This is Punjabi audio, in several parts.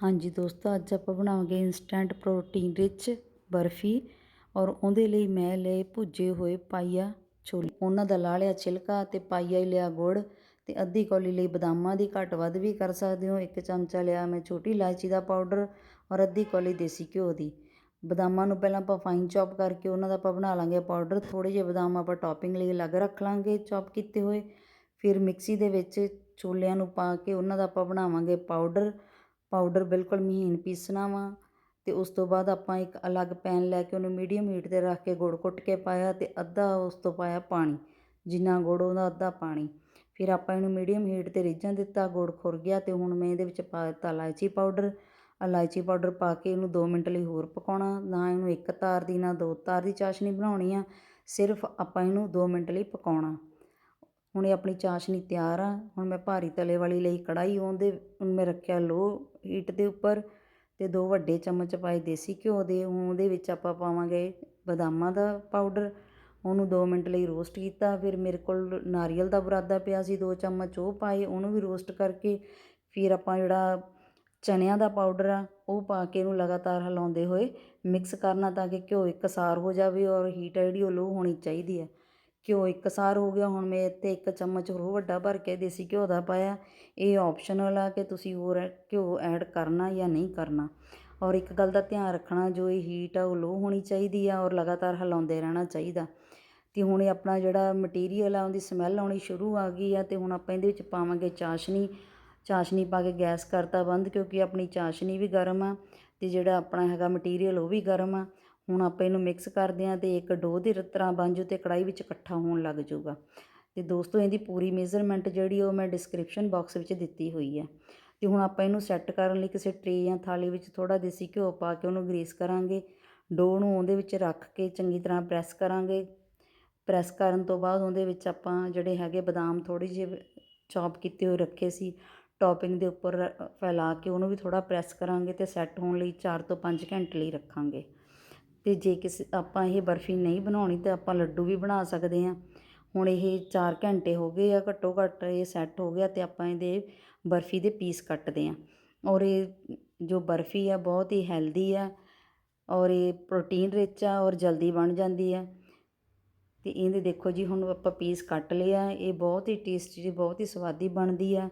ਹਾਂਜੀ ਦੋਸਤੋ, ਅੱਜ ਆਪਾਂ ਬਣਾਵਾਂਗੇ ਇਨਸਟੈਂਟ ਪ੍ਰੋਟੀਨ ਰਿਚ ਬਰਫੀ ਔਰ ਉਹਦੇ ਲਈ ਮੈਂ ਲਏ ਭੁੱਜੇ ਹੋਏ ਪਾਈਆ ਛੋਲੇ। ਉਹਨਾਂ ਦਾ ਲਾ ਲਿਆ ਛਿਲਕਾ ਤੇ ਪਾਈਆ ਹੀ ਲਿਆ ਗੁੜ ਤੇ ਅੱਧੀ ਕੌਲੀ ਲਈ ਬਦਾਮਾਂ ਦੀ ਘੱਟ ਵੱਧ ਵੀ ਕਰ ਸਕਦੇ ਹੋ। ਇੱਕ ਚਮਚਾ ਲਿਆ ਮੈਂ ਛੋਟੀ ਇਲਾਇਚੀ ਦਾ ਪਾਊਡਰ ਔਰ ਅੱਧੀ ਕੌਲੀ ਦੇਸੀ ਘਿਓ ਦੀ। ਬਦਾਮਾਂ ਨੂੰ ਪਹਿਲਾਂ ਆਪਾਂ ਫਾਈਨ ਚੌਪ ਕਰਕੇ ਉਹਨਾਂ ਦਾ ਆਪਾਂ ਬਣਾ ਲਾਂਗੇ ਪਾਊਡਰ। ਥੋੜੇ ਜਿਹੇ ਬਦਾਮ ਆਪਾਂ ਟੌਪਿੰਗ ਲਈ ਅਲੱਗ ਰੱਖ ਲਾਂਗੇ ਚੌਪ ਕੀਤੇ ਹੋਏ। ਫਿਰ ਮਿਕਸੀ ਦੇ ਵਿੱਚ ਛੋਲਿਆਂ ਨੂੰ ਪਾ ਕੇ ਉਹਨਾਂ ਦਾ ਆਪਾਂ ਬਣਾਵਾਂਗੇ ਪਾਊਡਰ। ਪਾਊਡਰ ਬਿਲਕੁਲ ਮਹੀਨ ਪੀਸਣਾ ਵਾ ਅਤੇ ਉਸ ਤੋਂ ਬਾਅਦ ਆਪਾਂ ਇੱਕ ਅਲੱਗ ਪੈਨ ਲੈ ਕੇ ਉਹਨੂੰ ਮੀਡੀਅਮ ਹੀਟ ਤੇ ਰੱਖ ਕੇ ਗੁੜ ਕੁੱਟ ਕੇ ਪਾਇਆ ਅਤੇ ਅੱਧਾ ਉਸ ਤੋਂ ਪਾਇਆ ਪਾਣੀ, ਜਿੰਨਾ ਗੁੜ ਉਹਦਾ ਅੱਧਾ ਪਾਣੀ। ਫਿਰ ਆਪਾਂ ਇਹਨੂੰ ਮੀਡੀਅਮ ਹੀਟ ਤੇ ਰਿੱਝਣ ਦਿੱਤਾ, ਗੁੜ ਖੁਰ ਗਿਆ ਅਤੇ ਹੁਣ ਮੈਂ ਇਹਦੇ ਵਿੱਚ ਪਾ ਦਿੱਤਾ ਇਲਾਇਚੀ ਪਾਊਡਰ। ਇਲਾਇਚੀ ਪਾਊਡਰ ਪਾ ਕੇ ਇਹਨੂੰ ਦੋ ਮਿੰਟ ਲਈ ਹੋਰ ਪਕਾਉਣਾ, ਨਾ ਇਹਨੂੰ ਇੱਕ ਤਾਰ ਦੀ, ਨਾ ਦੋ ਤਾਰ ਦੀ ਚਾਸ਼ਨੀ ਬਣਾਉਣੀ ਆ, ਸਿਰਫ ਆਪਾਂ ਇਹਨੂੰ ਦੋ ਮਿੰਟ ਲਈ ਪਕਾਉਣਾ। ਹੁਣ ਇਹ ਆਪਣੀ ਚਾਸ਼ਨੀ ਤਿਆਰ ਆ, ਹੁਣ ਮੈਂ ਭਾਰੀ ਤਲੇ ਵਾਲੀ ਲਈ ਕੜਾਹੀ, ਉਹਦੇ ਹੁਣ ਮੈਂ ਰੱਖਿਆ ਲੋ ਹੀਟ ਦੇ ਉੱਪਰ ਅਤੇ ਦੋ ਵੱਡੇ ਚਮਚ ਪਾਏ ਦੇਸੀ ਘਿਓ ਦੇ, ਉਹਦੇ ਵਿੱਚ ਆਪਾਂ ਪਾਵਾਂਗੇ ਬਦਾਮਾਂ ਦਾ ਪਾਊਡਰ ਉਹਨੂੰ 2 ਮਿੰਟ ਲਈ ਰੋਸਟ ਕੀਤਾ, ਫਿਰ ਮੇਰੇ ਕੋਲ ਨਾਰੀਅਲ ਦਾ ਬੁਰਾਦਾ ਪਿਆ ਸੀ 2 ਚਮਚ ਉਹ ਪਾਏ, ਉਹਨੂੰ ਵੀ ਰੋਸਟ ਕਰਕੇ ਫਿਰ ਆਪਾਂ ਜਿਹੜਾ ਚਨਿਆਂ ਦਾ ਪਾਊਡਰ ਆ, ਉਹ ਪਾ ਕੇ ਇਹਨੂੰ ਲਗਾਤਾਰ ਹਿਲਾਉਂਦੇ ਹੋਏ ਮਿਕਸ ਕਰਨਾ ਤਾਂ ਕਿ ਘਿਓ ਇਕਸਾਰ ਹੋ ਜਾਵੇ ਔਰ ਹੀਟ ਆ ਜਿਹੜੀ ਉਹ ਲੋ ਹੋਣੀ ਚਾਹੀਦੀ ਹੈ। ਘਿਓ ਇਕਸਾਰ ਹੋ ਗਿਆ, ਹੁਣ ਮੈਂ ਇੱਥੇ ਇੱਕ ਚਮਚ ਹੋਰ ਵੱਡਾ ਭਰ ਕੇ ਦੇਸੀ ਘਿਓ ਦਾ ਪਾਇਆ। ਇਹ ਆਪਸ਼ਨਲ ਆ ਕਿ ਤੁਸੀਂ ਹੋਰ ਘਿਓ ਐਡ ਕਰਨਾ ਜਾਂ ਨਹੀਂ ਕਰਨਾ। ਔਰ ਇੱਕ ਗੱਲ ਦਾ ਧਿਆਨ ਰੱਖਣਾ, ਜੋ ਇਹ ਹੀਟ ਆ ਉਹ ਲੋ ਹੋਣੀ ਚਾਹੀਦੀ ਆ ਔਰ ਲਗਾਤਾਰ ਹਿਲਾਉਂਦੇ ਰਹਿਣਾ ਚਾਹੀਦਾ। ਤੇ ਹੁਣ ਇਹ ਆਪਣਾ ਜਿਹੜਾ ਮਟੀਰੀਅਲ ਆ, ਉਹਦੀ ਸਮੈਲ ਆਉਣੀ ਸ਼ੁਰੂ ਆ ਗਈ ਆ ਤੇ ਹੁਣ ਆਪਾਂ ਇਹਦੇ ਵਿੱਚ ਪਾਵਾਂਗੇ ਚਾਸ਼ਨੀ। ਚਾਸ਼ਨੀ ਪਾ ਕੇ ਗੈਸ ਕਰਤਾ ਬੰਦ ਕਿਉਂਕਿ ਆਪਣੀ ਚਾਸ਼ਨੀ ਵੀ ਗਰਮ ਆ ਤੇ ਜਿਹੜਾ ਆਪਣਾ ਹੈਗਾ ਮਟੀਰੀਅਲ ਉਹ ਵੀ ਗਰਮ ਆ। ਹੁਣ ਆਪਾਂ ਇਹਨੂੰ ਮਿਕਸ ਕਰਦੇ ਹਾਂ ਤੇ ਇੱਕ ਡੋ ਦੀ ਤਰ੍ਹਾਂ ਬਣ ਜੂ ਤੇ ਕੜਾਈ ਵਿੱਚ ਇਕੱਠਾ ਹੋਣ ਲੱਗ ਜਾਊਗਾ। ਤੇ ਦੋਸਤੋ, ਇਹਦੀ ਪੂਰੀ ਮੇਜ਼ਰਮੈਂਟ ਜਿਹੜੀ ਉਹ ਮੈਂ ਡਿਸਕ੍ਰਿਪਸ਼ਨ ਬਾਕਸ ਵਿੱਚ ਦਿੱਤੀ ਹੋਈ ਹੈ ਤੇ ਹੁਣ ਆਪਾਂ ਇਹਨੂੰ ਸੈੱਟ ਕਰਨ ਲਈ ਕਿਸੇ ਟਰੇ ਜਾਂ ਥਾਲੀ ਵਿੱਚ ਥੋੜਾ ਦੇਸੀ ਘਿਓ ਪਾ ਕੇ ਉਹਨੂੰ ਗਰੀਸ ਕਰਾਂਗੇ। ਡੋ ਨੂੰ ਉਹਦੇ ਵਿੱਚ ਰੱਖ ਕੇ ਚੰਗੀ ਤਰ੍ਹਾਂ ਪ੍ਰੈਸ ਕਰਾਂਗੇ। ਪ੍ਰੈਸ ਕਰਨ ਤੋਂ ਬਾਅਦ ਉਹਦੇ ਵਿੱਚ ਆਪਾਂ ਜਿਹੜੇ ਹੈਗੇ ਬਦਾਮ ਥੋੜੇ ਜਿਹੇ ਚੌਪ ਕੀਤੇ ਹੋਏ ਰੱਖੇ ਸੀ। ਟੌਪਿੰਗ ਦੇ ਉੱਪਰ ਫੈਲਾ ਕੇ ਉਹਨੂੰ ਵੀ ਥੋੜਾ ਪ੍ਰੈਸ ਕਰਾਂਗੇ ਤੇ ਸੈੱਟ ਹੋਣ ਲਈ 4 ਤੋਂ 5 ਘੰਟੇ ਲਈ ਰੱਖਾਂਗੇ। ਅਤੇ ਜੇ ਕਿਸੇ, ਆਪਾਂ ਇਹ ਬਰਫੀ ਨਹੀਂ ਬਣਾਉਣੀ ਤਾਂ ਆਪਾਂ ਲੱਡੂ ਵੀ ਬਣਾ ਸਕਦੇ ਹਾਂ। ਹੁਣ ਇਹ ਚਾਰ ਘੰਟੇ ਹੋ ਗਏ ਆ, ਘੱਟੋ ਘੱਟ ਇਹ ਸੈੱਟ ਹੋ ਗਿਆ ਅਤੇ ਆਪਾਂ ਇਹਦੇ ਬਰਫੀ ਦੇ ਪੀਸ ਕੱਟਦੇ ਹਾਂ। ਔਰ ਇਹ ਜੋ ਬਰਫੀ ਆ, ਬਹੁਤ ਹੀ ਹੈਲਦੀ ਆ ਔਰ ਇਹ ਪ੍ਰੋਟੀਨ ਰਿਚ ਆ ਔਰ ਜਲਦੀ ਬਣ ਜਾਂਦੀ ਆ। ਅਤੇ ਇਹਦੇ ਦੇਖੋ ਜੀ, ਹੁਣ ਆਪਾਂ ਪੀਸ ਕੱਟ ਲਿਆ ਇਹ ਬਹੁਤ ਹੀ ਟੇਸਟੀ ਬਹੁਤ ਹੀ ਸਵਾਦੀ ਬਣਦੀ ਆ।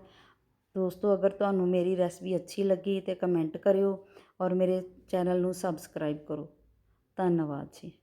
ਦੋਸਤੋ, ਅਗਰ ਤੁਹਾਨੂੰ ਮੇਰੀ ਰੈਸਪੀ ਅੱਛੀ ਲੱਗੀ ਤੇ ਕਮੈਂਟ ਕਰਿਓ ਔਰ ਮੇਰੇ ਚੈਨਲ ਨੂੰ ਸਬਸਕ੍ਰਾਈਬ ਕਰੋ। ਧੰਨਵਾਦ ਜੀ।